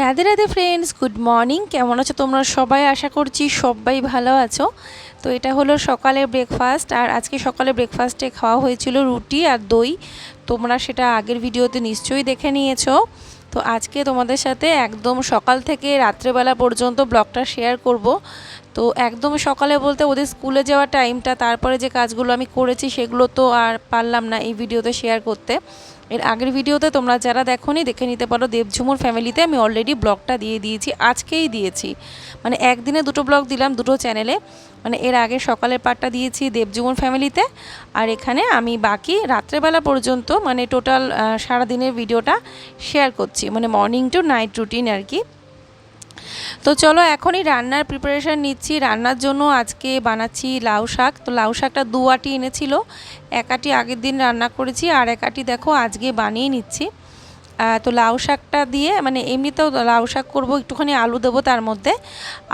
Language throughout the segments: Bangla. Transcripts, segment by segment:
Radhe Radhe friends good morning কেমন আছো তোমরা সবাই? আশা করছি সবাই ভালো আছো। তো এটা হলো সকালের ব্রেকফাস্ট আর আজকে সকালে ব্রেকফাস্টে খাওয়া হয়েছিল রুটি আর দই। তোমরা সেটা আগের ভিডিওতে নিশ্চয়ই দেখে নিয়েছো। তো আজকে তোমাদের সাথে একদম সকাল থেকে রাত্রেবেলা পর্যন্ত ব্লগটা শেয়ার করব। তো একদম সকালে বলতে ওদের স্কুলে যাওয়ার টাইমটা তারপরে যে কাজগুলো আমি করেছি সেগুলো তো আর পারলাম না এই ভিডিওতে শেয়ার করতে। এর আগের ভিডিওতে তোমরা যারা দেখোনি, দেখে নিতে পারো দেবঝুমুর ফ্যামিলিতে আমি অলরেডি ব্লগটা দিয়ে দিয়েছি, আজকেই দিয়েছি। মানে একদিনে দুটো ব্লগ দিলাম, দুটো চ্যানেলে মানে এর আগে সকালের পার্টটা দিয়েছি দেবজুমুর ফ্যামিলিতে। আর এখানে আমি বাকি রাত্রেবেলা পর্যন্ত মানে টোটাল সারাদিনের ভিডিওটা শেয়ার করছি। মানে মর্নিং টু নাইট রুটিন আর কি। তো চলো এখনই রান্নার প্রিপারেশান নিচ্ছি। রান্নার জন্য আজকে বানাচ্ছি লাউ শাক। তো লাউ শাকটা দু আটি এনেছিল। এক আটি আগের দিন রান্না করেছি আর এক আটি দেখো আজকে বানিয়ে নিচ্ছি। তো লাউ শাকটা দিয়ে মানে এমনিতেও লাউ শাক করব, একটুখানি আলু দেবো তার মধ্যে।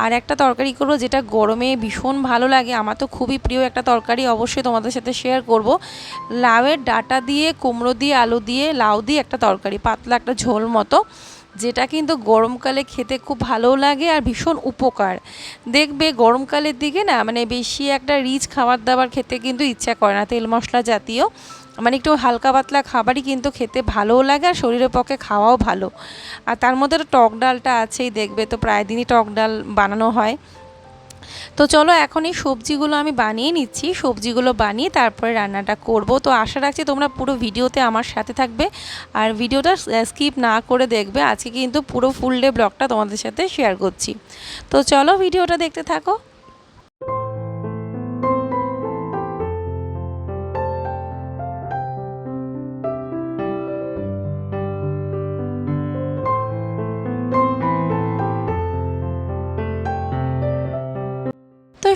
আর একটা তরকারি করব যেটা গরমে ভীষণ ভালো লাগে। আমার তো খুবই প্রিয় একটা তরকারি, অবশ্যই তোমাদের সাথে শেয়ার করব। লাউয়ের ডাটা দিয়ে, কুমড়ো দিয়ে, আলু দিয়ে, লাউ দিয়ে একটা তরকারি, পাতলা একটা ঝোল মতো। যেটা কিন্তু গরমকালে খেতে খুব ভালো লাগে আর ভীষণ উপকার। দেখবে গরমকালের দিকে না মানে বেশি একটা রিচ খাবার দাবার খেতে কিন্তু ইচ্ছা করে না, তেল মশলা জাতীয়। মানে একটু হালকা পাতলা খাবারই কিন্তু খেতে ভালোও লাগে আর শরীরের পক্ষে খাওয়াও ভালো। আর তার মধ্যে টক ডালটা আছেই দেখবে, তো প্রায় দিনই টক ডাল বানানো হয়। তো চলো এখন এই সবজিগুলো আমি বানিয়ে নিচ্ছি। সবজিগুলো বানিয়ে তারপরে রান্নাটা করব। তো আশা রাখছি তোমরা পুরো ভিডিওতে আমার সাথে থাকবে। আর ভিডিওটা স্কিপ না করে দেখবে। আজকে কিন্তু পুরো ফুল ডে ব্লগটা তোমাদের সাথে শেয়ার করছি। তো চলো ভিডিওটা দেখতে থাকো।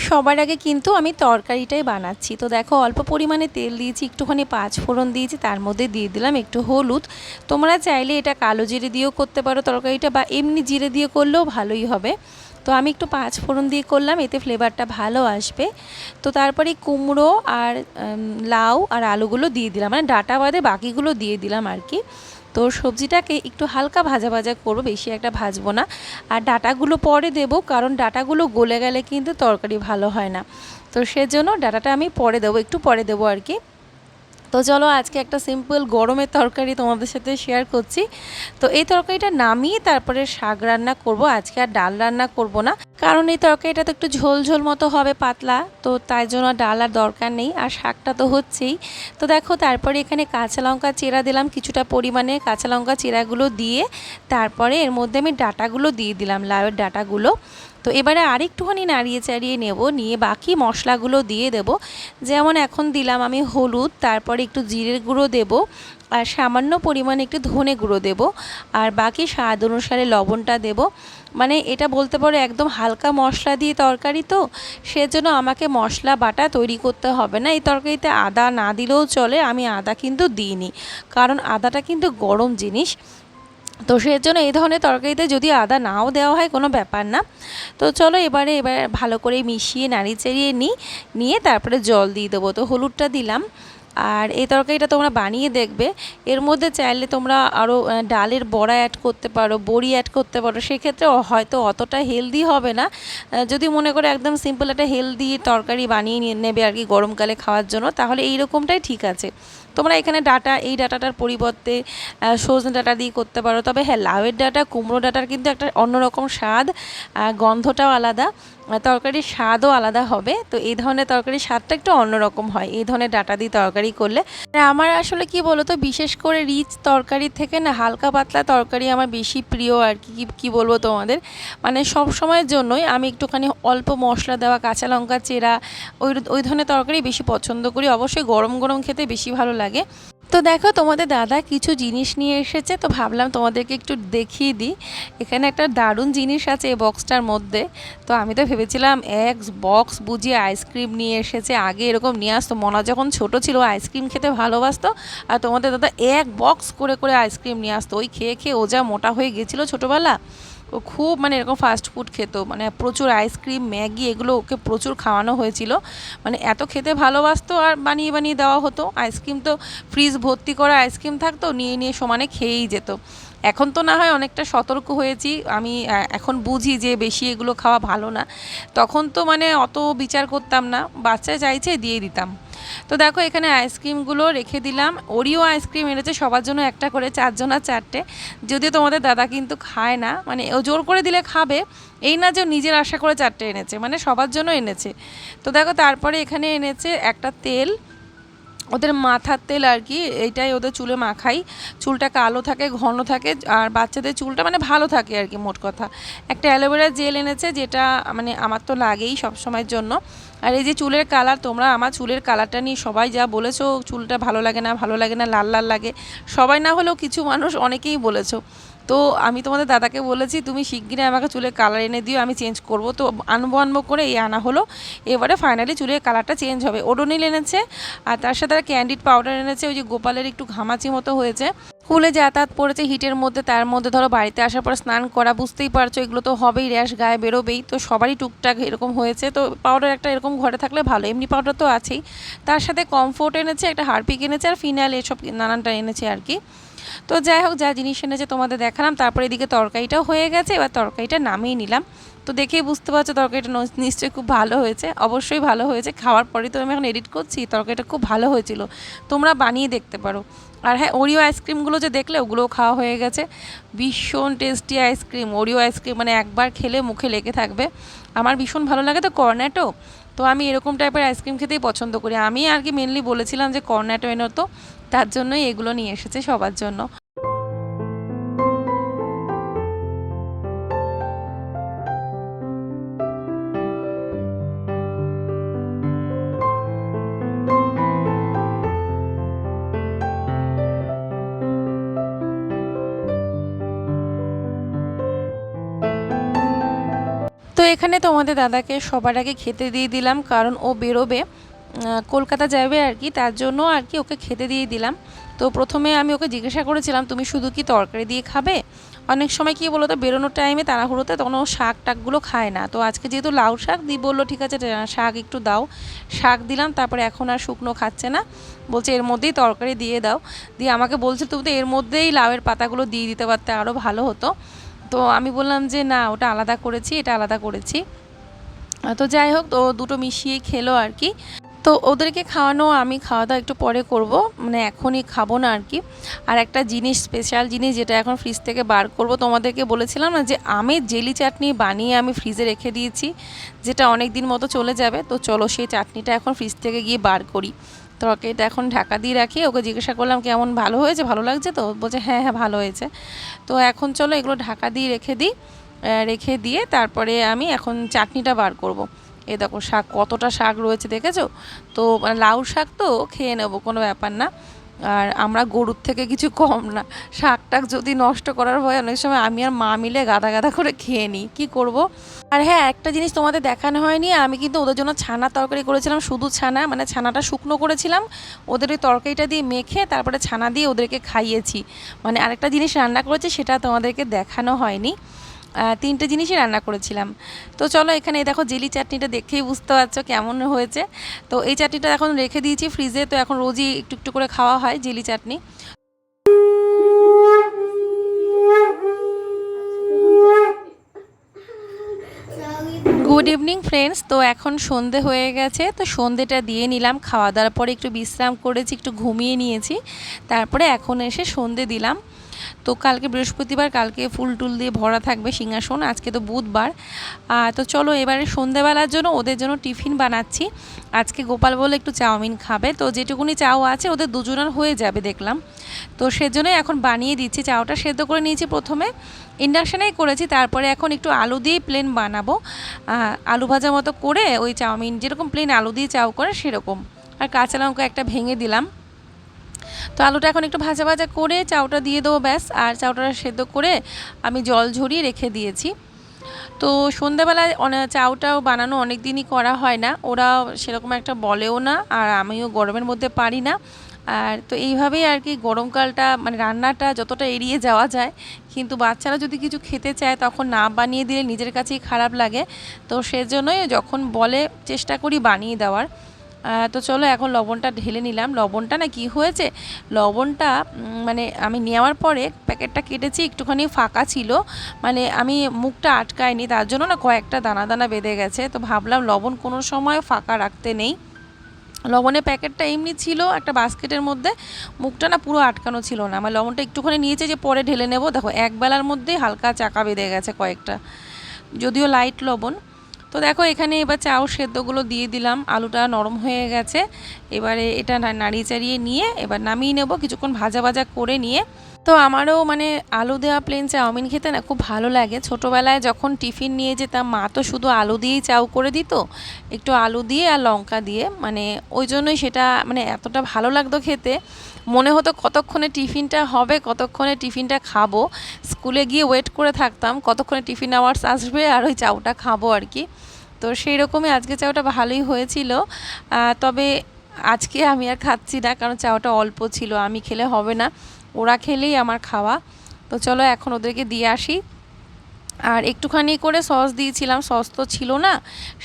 সবার আগে কিন্তু আমি তরকারিটাই বানাচ্ছি। তো দেখো, অল্প পরিমাণে তেল দিয়েছি, একটুখানি পাঁচ ফোড়ন দিয়েছি, তার মধ্যে দিয়ে দিলাম একটু হলুদ। তোমরা চাইলে এটা কালো জিরে দিয়েও করতে পারো তরকারিটা বা এমনি জিরে দিয়ে করলেও ভালোই হবে। তো আমি একটু পাঁচ ফোড়ন দিয়ে করলাম, এতে ফ্লেভারটা ভালো আসবে। তো তারপরে কুমড়ো আর লাউ আর আলুগুলো দিয়ে দিলাম। মানে ডাটা বাদে বাকিগুলো দিয়ে দিলাম আর কি। তো সবজিটাকে একটু হালকা ভাজা ভাজা করব, বেশি একটা ভাজবো না। আর ডাটাগুলো পরে দেব, কারণ ডাটাগুলো গলে গেলে কিন্তু তরকারি ভালো হয় না। তো সেজন্য ডাটাটা আমি পরে দেবো, একটু পরে দেবো আর কি। তো চলো আজকে একটা সিম্পল গরমের তরকারি তোমাদের সাথে শেয়ার করছি। তো এই তরকারিটা নামিয়ে তারপরে শাক রান্না করব। আজকে আর ডাল রান্না করব না। কারণ এই তরকারিটা তো একটু ঝোল ঝোল মতো হবে পাতলা। তো তাই জন্য ডাল আর দরকার নেই। আর শাকটা তো হচ্ছেই। তো দেখো তারপরে এখানে কাঁচা লঙ্কা চেরা দিলাম কিছুটা পরিমাণে। কাঁচা লঙ্কা চেরাগুলো দিয়ে তারপরে এর মধ্যে আমি ডাটাগুলো দিয়ে দিলাম, লাউয়ের ডাটাগুলো। তো এবারে আরেকটুখানি নাড়িয়ে চাড়িয়ে নেব, নিয়ে বাকি মশলাগুলো দিয়ে দেব। যেমন এখন দিলাম আমি হলুদ, তারপরে একটু জিরের গুঁড়ো দেব, আর সামান্য পরিমাণে একটু ধনে গুঁড়ো দেব, আর বাকি স্বাদ অনুসারে লবণটা দেব। মানে এটা বলতে পারো একদম হালকা মশলা দিয়ে তরকারি তো, সেজন্য আমাকে মশলা বাটা তৈরি করতে হবে না। এই তরকারিতে আদা না দিলেও চলে, আমি আদা কিন্তু দিইনি। কারণ আদাটা কিন্তু গরম জিনিস তো সেই জন্য এই ধরনের তরকারিতে যদি আদা নাও দেওয়া হয়, কোনো ব্যাপার না। তো চলো এবারে, এবার ভালো করে মিশিয়ে নাড়ি চাড়িয়ে নিই নিয়ে তারপরে জল দিয়ে দেবো। তো হলুদটা দিলাম। আর এই তরকারিটা তোমরা বানিয়ে দেখবে। এর মধ্যে চাইলে তোমরা আরও ডালের বড়া অ্যাড করতে পারো, বড়ি অ্যাড করতে পারো। সেক্ষেত্রে হয়তো অতটা হেলদি হবে না। যদি মনে করো একদম সিম্পল একটা হেলদি তরকারি বানিয়ে নেবে আর কি গরমকালে খাওয়ার জন্য, তাহলে এই রকমটাই ঠিক আছে। তোমরা এখানে ডাটা এই ডাটাটার পরিবর্তে সজনে ডাটা দিয়ে করতে পারো। তবে হ্যাঁ লাউয়ের ডাটা কুমড়ো ডাটার কিন্তু একটা অন্যরকম স্বাদ গন্ধটাও আলাদা। তরকারির স্বাদও আলাদা হবে। তো এই ধরনের তরকারির স্বাদটা একটু অন্যরকম হয়। এই ধরনের ডাটা দিয়ে তরকারি করলে। আমার আসলে কি বলতো, বিশেষ করে রিচ তরকারি থেকে না হালকা পাতলা তরকারি আমার বেশি প্রিয় আর কি কি বলব তোমাদের? মানে সব সময়ের জন্যই আমি একটুখানি অল্প মশলা দেওয়া, কাঁচা লঙ্কা, চেরা, ওই ওই ধরনের তরকারি বেশি পছন্দ করি। অবশ্যই গরম গরম খেতে বেশি ভালো লাগে। তো দেখো, তোমাদের দাদা কিছু জিনিস নিয়ে এসেছে, তো ভাবলাম তোমাদেরকে একটু দেখিয়ে দিই। এখানে একটা দারুণ জিনিস আছে এই বক্সটার মধ্যে। তো আমি তো ভেবেছিলাম এক বক্স বুঝিয়ে আইসক্রিম নিয়ে এসেছে, আগে এরকম নিয়ে আসতো। মনা যখন ছোট ছিল, আইসক্রিম খেতে ভালোবাসতো। আর তোমাদের দাদা এক বক্স করে করে আইসক্রিম নিয়ে আসতো। ওই খেয়ে খেয়ে ও যা মোটা হয়ে গেছিল ছোটোবেলা। ও খুব মানে এরকম ফাস্ট ফুড খেত। মানে প্রচুর আইসক্রিম ম্যাগি এগুলো ওকে প্রচুর খাওয়ানো হয়েছিল। মানে এত খেতে ভালোবাসতো আর বানিয়ে বানিয়ে দেওয়া হতো। আইসক্রিম তো ফ্রিজ ভর্তি করা আইসক্রিম থাকতো, নিয়ে নিয়ে সমানে খেয়েই যেত। এখন তো না হয় অনেকটা সতর্ক হয়েছি। আমি এখন বুঝি যে বেশি এগুলো খাওয়া ভালো না। তখন তো মানে অত বিচার করতাম না। বাচ্চা চাইছে দিয়ে দিতাম। তো দেখো, এখানে আইসক্রিমগুলো রেখে দিলাম। ওরিও আইসক্রিম এনেছে, সবার জন্য একটা করে, চারজন আর চারটে। যদিও তোমাদের দাদা কিন্তু খায় না মানে ও জোর করে দিলে খাবে। এই না যে নিজের আশা করে চারটে এনেছে মানে সবার জন্য এনেছে। তো দেখো, তারপরে এখানে এনেছে একটা তেল। ওদের মাথার তেল আর কি, এইটাই ওদের চুলে মাখাই। চুলটা কালো থাকে, ঘন থাকে, আর বাচ্চাদের চুলটা মানে ভালো থাকে আর কি, মোট কথা। একটা অ্যালোভেরা জেল এনেছে যেটা মানে আমার তো লাগেই সব সময়ের জন্য। আর এই যে চুলের কালার, তোমরা আমার চুলের কালারটা নিয়ে সবাই যা বলেছ, চুলটা ভালো লাগে না, ভালো লাগে না, লাল লাল লাগে, সবাই না হলেও কিছু মানুষ অনেকেই বলেছ। তো আমি তোমাদের দাদাকে বলেছি, তুমি শিগগিরই আমাকে চুলের কালার এনে দিও, আমি চেঞ্জ করব। তো আনব আনব করে এই আনা হলো। এবারে ফাইনালি চুলের কালারটা চেঞ্জ হবে। ওডোনিল এনেছে, আর তার সাথে ক্যান্ডিড পাউডার এনেছে, ওই যে গোপালের একটু ঘামাচি মতো হয়েছে। স্কুলে যাতায়াত পড়েছে হিটের মধ্যে, তার মধ্যে ধরো বাড়িতে আসার পর স্নান করা, বুঝতেই পারছ এগুলো তো হবেই, র্যাশ গায়ে বেরোবেই, তো সবারই টুকটাক এরকম হয়েছে। তো পাউডার একটা এরকম ঘরে থাকলে ভালো, এমনি পাউডার তো আছেই। তার সাথে কমফোর্ট এনেছে, একটা হারপিক এনেছে, আর ফিনাইল এসব নানানটা এনেছে আর কি। তো যাই হোক, যা জিনিস এনেছে তোমাদের দেখালাম, তারপরে এদিকে তরকারিটাও হয়ে গেছে, এবার তরকারিটা নামিয়ে নিলাম। তো দেখেই বুঝতে পারছ তরকারিটা নিশ্চয়ই খুব ভালো হয়েছে, অবশ্যই ভালো হয়েছে। খাওয়ার পরেই তো আমি এখন এডিট করছি, তরকারিটা খুব ভালো হয়েছিল। তোমরা বানিয়ে দেখতে পারো। আর হ্যাঁ ওরিও আইসক্রিমগুলো যে দেখলে, ওগুলোও খাওয়া হয়ে গেছে। ভীষণ টেস্টি আইসক্রিম ওরিও আইসক্রিম মানে একবার খেলে মুখে লেগে থাকবে। আমার ভীষণ ভালো লাগে তো কর্নেটো তো আমি এরকম টাইপের আইসক্রিম খেতেই পছন্দ করি। আমি আর কি মেনলি বলেছিলাম যে কর্নেটো এনে তো। তার জন্যই এগুলো নিয়ে এসেছে সবার জন্য। তো এখানে তোমাদের দাদাকে সবার আগে খেতে দিয়ে দিলাম, কারণ ও বেরোবে। কলকাতা যাবে আর কি, তার জন্য আর কি ওকে খেতে দিয়ে দিলাম। তো প্রথমে আমি ওকে জিজ্ঞাসা করেছিলাম, তুমি শুধু কি তরকারি দিয়ে খাবে? অনেক সময় কী বলো তো বেরোনোর টাইমে তাড়াহুড়োতে তখন ও শাক টাকগুলো খায় না। তো আজকে যেহেতু লাউ শাক দিয়ে বলল, ঠিক আছে শাক একটু দাও। শাক দিলাম, তারপরে এখন আর শুকনো খাচ্ছে না। বলছে, এর মধ্যেই তরকারি দিয়ে দাও। দিয়ে আমাকে বলছে, তুমি তো এর মধ্যেই লাউয়ের পাতাগুলো দিয়ে দিতে পারতে আরও ভালো হতো। তো আমি বললাম যে, না, ওটা আলাদা করেছি, এটা আলাদা করেছি। তো যাই হোক, তো দুটো মিশিয়ে খেলো আর কি। তো ওদেরকে খাওয়ানো আমি খাওয়া দাওয়া একটু পরে করব। মানে এখনই খাব না আর কি আর একটা জিনিস স্পেশাল জিনিস যেটা এখন ফ্রিজ থেকে বার করব, তোমাদেরকে বলেছিলাম না যে আমের জেলি চাটনি বানিয়ে আমি ফ্রিজে রেখে দিয়েছি, যেটা অনেক দিন মতো চলে যাবে। তো চলো সেই চাটনিটা এখন ফ্রিজ থেকে গিয়ে বার করি। তরকারিটা এখন ঢাকা দিয়ে রাখি। ওকে জিজ্ঞাসা করলাম, কেমন ভালো হয়েছে? ভালো লাগছে তো? বলছে হ্যাঁ হ্যাঁ ভালো হয়েছে। তো এখন চলো এগুলো ঢাকা দিয়ে রেখে দিই। রেখে দিয়ে তারপরে আমি এখন চাটনিটা বার করব। এ দেখো শাক, কতটা শাক রয়েছে দেখেছ? তো মানে লাউ শাক তো খেয়ে নেব, কোনো ব্যাপার না। আর আমরা গরুর থেকে কিছু কম না। শাক টাক যদি নষ্ট করার ভয় অনেক সময় আমি আর মা মিলে গাদা গাদা করে খেয়ে নিই। কী করব? আর হ্যাঁ একটা জিনিস তোমাদের দেখানো হয়নি, আমি কিন্তু ওদের জন্য ছানা তরকারি করেছিলাম, শুধু ছানা মানে ছানাটা শুকনো করেছিলাম। ওদের ওই তরকারিটা দিয়ে মেখে তারপরে ছানা দিয়ে ওদেরকে খাইয়েছি। মানে আরেকটা জিনিস রান্না করেছি, সেটা তোমাদেরকে দেখানো হয়নি। তিনটে জিনিসই রান্না করেছিলাম। তো চলো এখানে দেখো জেলি চাটনিটা দেখেই বুঝতে পারছ কেমন হয়েছে। তো এই চাটনিটা এখন রেখে দিয়েছি ফ্রিজে, তো এখন রোজই একটু একটু করে খাওয়া হয় জেলি চাটনি। গুড ইভিনিং ফ্রেন্ডস তো এখন সন্ধে হয়ে গেছে, তো সন্ধেটা দিয়ে নিলাম খাওয়া দাওয়ার পরে একটু বিশ্রাম করেছি, একটু ঘুমিয়ে নিয়েছি। তারপরে এখন এসে সন্ধে দিলাম। তো কালকে বৃহস্পতিবার, কালকে ফুল টুল দিয়ে ভরা থাকবে সিংহাসন, আজকে তো বুধবার। তো চলো এবারে সন্ধেবেলার জন্য ওদের জন্য টিফিন বানাচ্ছি। আজকে গোপাল বলে একটু চাউমিন খাবে, তো যেটুকুনি চাও আছে ওদের দুজনের হয়ে যাবে দেখলাম। তো সেজন্যই এখন বানিয়ে দিচ্ছি, চাউটা সেদ্ধ করে নিয়েছি প্রথমে। ইন্ডাকশানেই করেছি, তারপরে এখন একটু আলু দিয়ে প্লেন বানাবো। আলু ভাজা মতো করে ওই চাউমিন, যেরকম প্লেন আলু দিয়ে চাউ করে সেরকম। আর কাঁচা লঙ্কা একটা ভেঙে দিলাম। তো আলুটা এখন একটু ভাজা ভাজা করে চাউটা দিয়ে দেবো ব্যাস, আর চাউটা সেদ্ধ করে আমি জল ঝরিয়ে রেখে দিয়েছি। তো সন্ধ্যাবেলায় অনেক চাউটাও বানানো অনেক দিনই করা হয় না, ওরা সেরকম একটা বলেও না, আর আমিও গরমের মধ্যে পারি না। আর তো এইভাবেই আর কি গরমকালটা মানে রান্নাটা যতটা এড়িয়ে যাওয়া যায়। কিন্তু বাচ্চারা যদি কিছু খেতে চায় তখন না বানিয়ে দিলে নিজের কাছেই খারাপ লাগে। তো সেজন্যই যখন বলে চেষ্টা করি বানিয়ে দেওয়ার। তো চলো এখন লবণটা ঢেলে নিলাম। লবণটা না কি হয়েছে? লবণটা মানে আমি নেওয়ার পরে প্যাকেটটা কেটেছি, একটুখানি ফাঁকা ছিল। মানে আমি মুখটা আটকায়নি, তার জন্য না কয়েকটা দানা দানা বেঁধে গেছে। তো ভাবলাম লবণ কোনো সময় ফাঁকা রাখতে নেই। লবণের প্যাকেটটা এমনি ছিল, একটা বাস্কেটের মধ্যে। মুখটা না পুরো আটকানো ছিল না। আমার লবণটা একটুখানি নিয়েছে যে পরে ঢেলে নেব। দেখো একবেলার মধ্যেই হালকা চাকা বেঁধে গেছে কয়েকটা। যদিও লাইট লবণ। তো দেখো, এখানে এবার চাউ সেদ্ধগুলো দিয়ে দিলাম। আলুটা নরম হয়ে গেছে। এবারে এটা নাড়িয়ে চাড়িয়ে নিয়ে এবার নামিয়ে নেব। কিছুক্ষণ ভাজা ভাজা করে নিয়ে তো আমারও মানে আলু দেওয়া প্লেন চাউমিন খেতে না খুব ভালো লাগে। ছোটোবেলায় যখন টিফিন নিয়ে যেতাম, মা তো শুধু আলু দিয়েই চাউ করে দিত, একটু আলু দিয়ে আর লঙ্কা দিয়ে। মানে ওই জন্যই সেটা মানে এতটা ভালো লাগতো খেতে। মনে হতো কতক্ষণে টিফিনটা হবে, কতক্ষণে টিফিনটা খাব। স্কুলে গিয়ে ওয়েট করে থাকতাম, কতক্ষণে টিফিন আওয়ার্স আসবে আর ওই চাউটা খাব আর কি। তো সেই রকমই আজকে চাউটা ভালোই হয়েছিল। তবে আজকে আমি আর খাচ্ছি না, কারণ চাউটা অল্প ছিল, আমি খেলে হবে না। ওরা খেলেই আমার খাওয়া। তো চলো এখন ওদেরকে দিয়ে আসি। আর একটুখানি করে সস দিয়েছিলাম, সস তো ছিল না,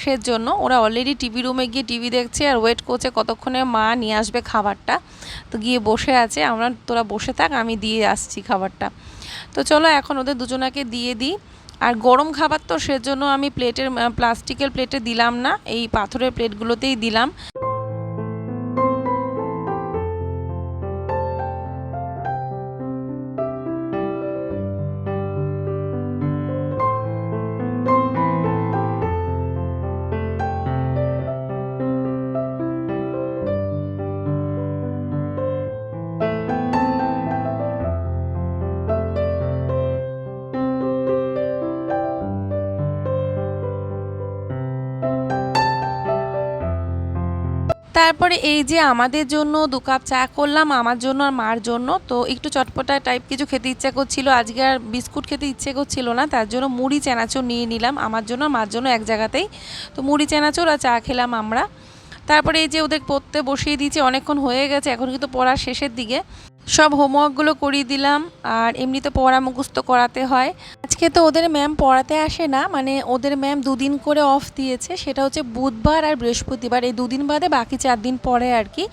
সেজন্য ওরা অলরেডি টিভি রুমে গিয়ে টিভি দেখছে আর ওয়েট করছে কতক্ষণে মা নিয়ে আসবে খাবারটা। তো গিয়ে বসে আছে, আমরা তোরা বসে থাক, আমি দিয়ে আসছি খাবারটা। তো চলো এখন ওদের দুজনাকে দিয়ে দিই। আর গরম খাবার তো সেজন্য আমি প্লেটের প্লাস্টিকের প্লেটে দিলাম না, এই পাথরের প্লেটগুলোতেই দিলাম। তারপরে এই যে আমাদের জন্য দু কাপ চা করলাম, আমার জন্য আর মার জন্য। তো একটু চটপটা টাইপ কিছু খেতে ইচ্ছা করছিল। আজকে আর বিস্কুট খেতে ইচ্ছে করছিল না, তার জন্য মুড়ি, চানাচুর নিয়ে নিলাম। আমার জন্য আর মার জন্য এক জায়গাতেই। তো মুড়ি, চানাচুর আর চা খেলাম আমরা। তারপরে এই যে ওদের পড়তে বসিয়ে দিয়েছি, অনেকক্ষণ হয়ে গেছে, এখন কিন্তু পড়ার শেষের দিকে। সব হোমওয়ার্কগুলো করিয়ে দিলাম, আর এমনিতে পড়া মুখস্থ করাতে হয়। আজকে তো ওদের ম্যাম পড়াতে আসে না মানে ওদের ম্যাম দুদিন করে অফ দিয়েছে, সেটা হচ্ছে বুধবার আর বৃহস্পতিবার। এই দুদিন বাদে বাকি চার দিন পরে আর কি।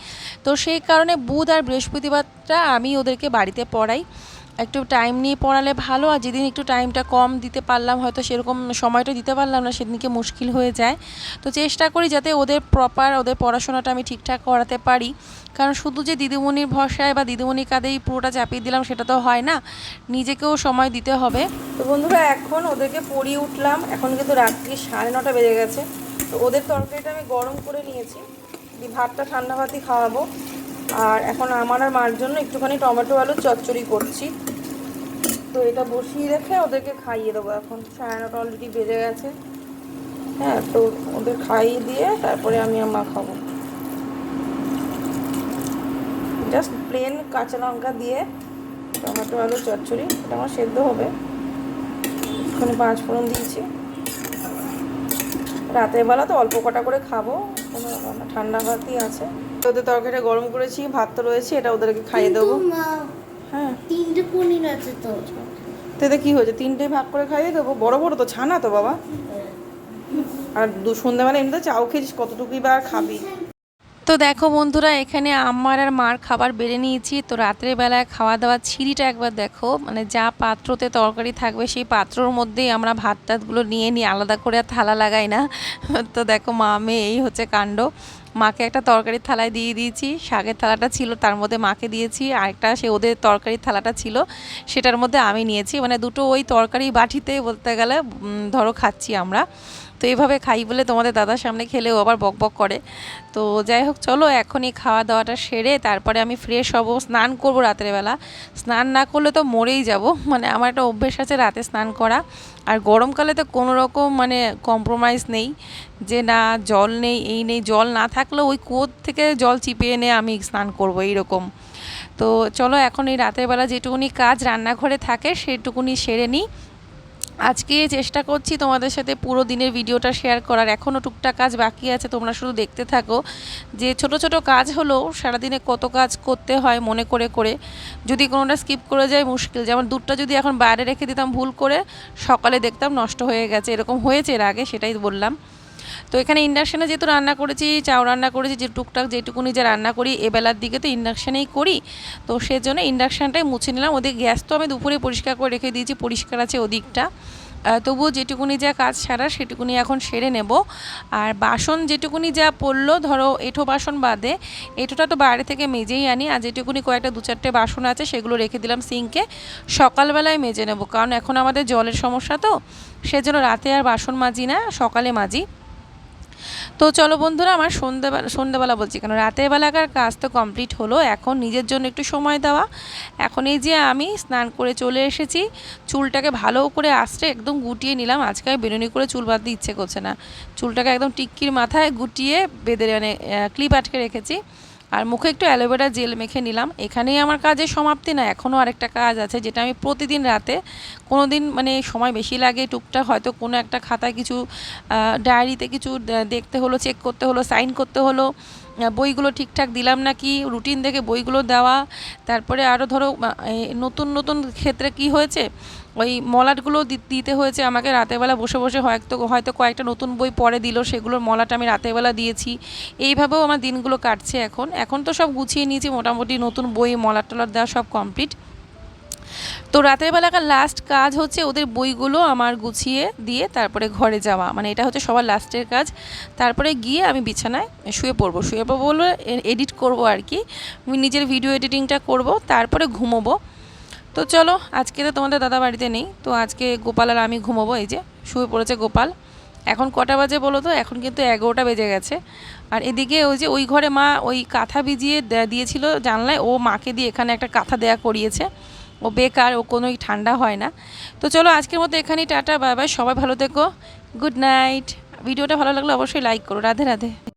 তো সেই কারণে বুধ আর বৃহস্পতিবারটা আমি ওদেরকে বাড়িতে পড়াই। একটু টাইম নিয়ে পড়ালে ভালো, আর যেদিন একটু টাইমটা কম দিতে পারলাম, হয়তো সেরকম সময়টা দিতে পারলাম না, সেদিনকে মুশকিল হয়ে যায়। তো চেষ্টা করি যাতে ওদের প্রপার ওদের পড়াশোনাটা আমি ঠিকঠাক করাতে পারি। কারণ শুধু যে দিদিমণির ভরসায় বা দিদিমণির কাঁধেই পুরোটা চাপিয়ে দিলাম, সেটা তো হয় না। নিজেকেও সময় দিতে হবে। তো বন্ধুরা, এখন ওদেরকে পড়িয়ে উঠলাম। এখন কিন্তু রাত্রি সাড়ে নটা বেজে গেছে। তো ওদের তরকারিটা আমি গরম করে নিয়েছি। ভাতটা ঠান্ডা ভাতই খাওয়াবো। আর এখন আমার আর মার জন্য একটুখানি টমেটো আলু চচ্চড়ি করছি। তো এটা বসিয়ে রেখে ওদেরকে খাইয়ে দেবো এখন। সাড়ে নটা অলরেডি বেজে গেছে। হ্যাঁ তো ওদের খাইয়ে দিয়ে তারপরে আমি আমার খাব। জাস্ট প্লেন কাঁচা লঙ্কা দিয়ে টমেটো আলু চচ্চড়ি, এটা আমার সেদ্ধ হবে। এখানে পাঁচ ফোড়ন দিয়েছি। রাতের বেলা তো অল্প কটা করে খাব, কোনো ঠান্ডা ভাতই আছে। ওদের তরকারিটা গরম করেছি ভাত তো রয়েছে এটা ওদেরকে খাইয়ে দেবো। হ্যাঁ। তিনটে পনির আছে তো। তো এতে কী হয়েছে? তিনটে ভাগ করে খাইয়ে দেবো? বড় বড় তো ছানা তো বাবা। আর দু সন্ধ্যাবেলা এমনিতে চাও খেয়েছিস কতটুকুই বা খাবি? তো দেখো বন্ধুরা এখানে আমার আর মার খাবার বেড়ে নিয়েছি। তো রাত্রের বেলায় খাওয়া দাওয়ার ছিঁড়িটা একবার দেখো। মানে যা পাত্রতে তরকারি থাকবে সেই পাত্রর মধ্যেই আমরা ভাত টাতগুলো নিয়ে নিই। আলাদা করে আর থালা লাগাই না। তো দেখো মা মেয়ে এই হচ্ছে কাণ্ড। মাকে একটা তরকারির থালায় দিয়ে দিয়েছি। শাকের থালাটা ছিল, তার মধ্যে মাকে দিয়েছি। আরেকটা সে ওদের তরকারির থালাটা ছিল, সেটার মধ্যে আমি নিয়েছি। মানে দুটো ওই তরকারি বাটিতে বলতে গেলে ধরো খাচ্ছি আমরা। তো এইভাবে খাই বলে তোমাদের দাদার সামনে খেলেও আবার বক বক করে। তো যাই হোক, চলো এখনই খাওয়া দাওয়াটা সেরে তারপরে আমি ফ্রেশ হব, স্নান করব রাতের বেলা। স্নান না করলে তো মরেই যাব মানে আমার একটা অভ্যেস আছে রাতে স্নান করা। আর গরমকালে তো কোনো রকম মানে কম্প্রোমাইজ নেই, যে না, জল নেই, এই নেই, জল না থাকলেও ওই কুয়োর থেকে জল চিপে এনে আমি স্নান করব এইরকম। তো চলো এখন এই রাতের বেলা যেটুকুনি কাজ রান্নাঘরে থাকে সেটুকুনি সেরে নিই। আজকে চেষ্টা করছি তোমাদের সাথে পুরো দিনের ভিডিওটা শেয়ার করার। এখনও টুকটাক কাজ বাকি আছে, তোমরা শুধু দেখতে থাকো। যে ছোট ছোট কাজ হলো, সারাদিনে কত কাজ করতে হয় মনে করে করে। যদি কোনোটা স্কিপ করে যায়, মুশকিল। যেমন দুধটা যদি এখন বাইরে রেখে দিতাম ভুল করে, সকালে দেখতাম নষ্ট হয়ে গেছে। এরকম হয়েছে এর আগে, সেটাই বললাম। তো এখানে ইন্ডাকশানে যেহেতু রান্না করেছি চাউ রান্না করেছি, যে টুকটাক যেটুকুনি যা রান্না করি এবেলার দিকে তো ইন্ডাকশানেই করি। তো সেজন্য ইন্ডাকশানটাই মুছে নিলাম। ওদের গ্যাস তো আমি দুপুরে পরিষ্কার করে রেখে দিয়েছি, পরিষ্কার আছে ওদিকটা। তবুও যেটুকুনি যা কাজ সারা সেটুকুনি এখন সেরে নেব। আর বাসন যেটুকুনি যা পড়ল, ধরো এঁঠো বাসন বাদে, এঁঠোটা তো বাইরে থেকে মেজেই আনি, আর যেটুকুনি কয়েকটা দু চারটে বাসন আছে সেগুলো রেখে দিলাম সিঙ্কে। সকালবেলায় মেজে নেব, কারণ এখন আমাদের জলের সমস্যা তো, সেজন্য রাতে আর বাসন মাজি না, সকালে মাজি। তো চলো বন্ধুরা, আমার সন্ধ্যেবেলা সন্ধ্যেবেলা বলছি, কেন রাতের বেলাকার কাজ তো কমপ্লিট হলো, এখন নিজের জন্য একটু সময় দেওয়া। এখন এই যে আমি স্নান করে চলে এসেছি, চুলটাকে ভালো করে আসতে একদম গুটিয়ে নিলাম, আজকে আমি বেরুনি করে চুল বাঁধতে ইচ্ছে করছে না। চুলটাকে একদম টিক্কির মাথায় গুটিয়ে বেঁধে মানে ক্লিপ আটকে রেখেছি। আর মুখে একটু অ্যালোভেরা জেল মেখে নিলাম। এখানেই আমার কাজের সমাপ্তি না, এখনও আরেকটা কাজ আছে যেটা আমি প্রতিদিন রাতে কোনো দিন মানে সময় বেশি লাগে টুকটাক হয়তো কোনো একটা খাতায় কিছু ডায়েরিতে কিছু দেখতে হলো চেক করতে হলো সাইন করতে হলো বইগুলো ঠিকঠাক দিলাম না কি রুটিন দেখে বইগুলো দেওয়া। তারপরে আরও ধরো নতুন নতুন ক্ষেত্রে কি হয়েছে? ওই মলাটগুলো দিতে হয়েছে আমাকে রাতেরবেলা বসে বসে হয়তো হয়তো কয়েকটা নতুন বই পরে দিল, সেগুলোর মলাটা আমি রাতেরবেলা দিয়েছি। এইভাবেও আমার দিনগুলো কাটছে এখন। এখন তো সব গুছিয়ে নিয়েছি, মোটামুটি নতুন বই মলা টলার দেওয়া সব কমপ্লিট তো রাতের বেলাকার লাস্ট কাজ হচ্ছে ওদের বইগুলো আমার গুছিয়ে দিয়ে তারপরে ঘরে যাওয়া। মানে এটা হচ্ছে সবার লাস্টের কাজ। তারপরে গিয়ে আমি বিছানায় শুয়ে পড়ব। শুয়ে পড়ব বলব এডিট করব আর কি। আমি নিজের ভিডিও এডিটিংটা করব, তারপরে ঘুমোবো। তো চলো, আজকে তো তোমাদের দাদা বাড়িতে নেই। তো আজকে গোপাল আর আমি ঘুমোবো, এই যে শুয়ে পড়েছে গোপাল। এখন কটা বাজে বলো তো? এখন কিন্তু এগারোটা বেজে গেছে। আর এদিকে ওই যে ওই ঘরে মা ওই কাঁথা ভিজিয়ে দিয়েছিল জানলায়। ও মাকে দিয়ে এখানে একটা কাঁথা দেয়া করিয়েছে। ও বেকার, ও কোনোই ঠান্ডা হয় না। তো চলো আজকের মতো এখানেই টাটা, বাই বাই, সবাই ভালো থেকো, গুড নাইট। ভিডিওটা ভালো লাগলে অবশ্যই লাইক করো, রাধে রাধে।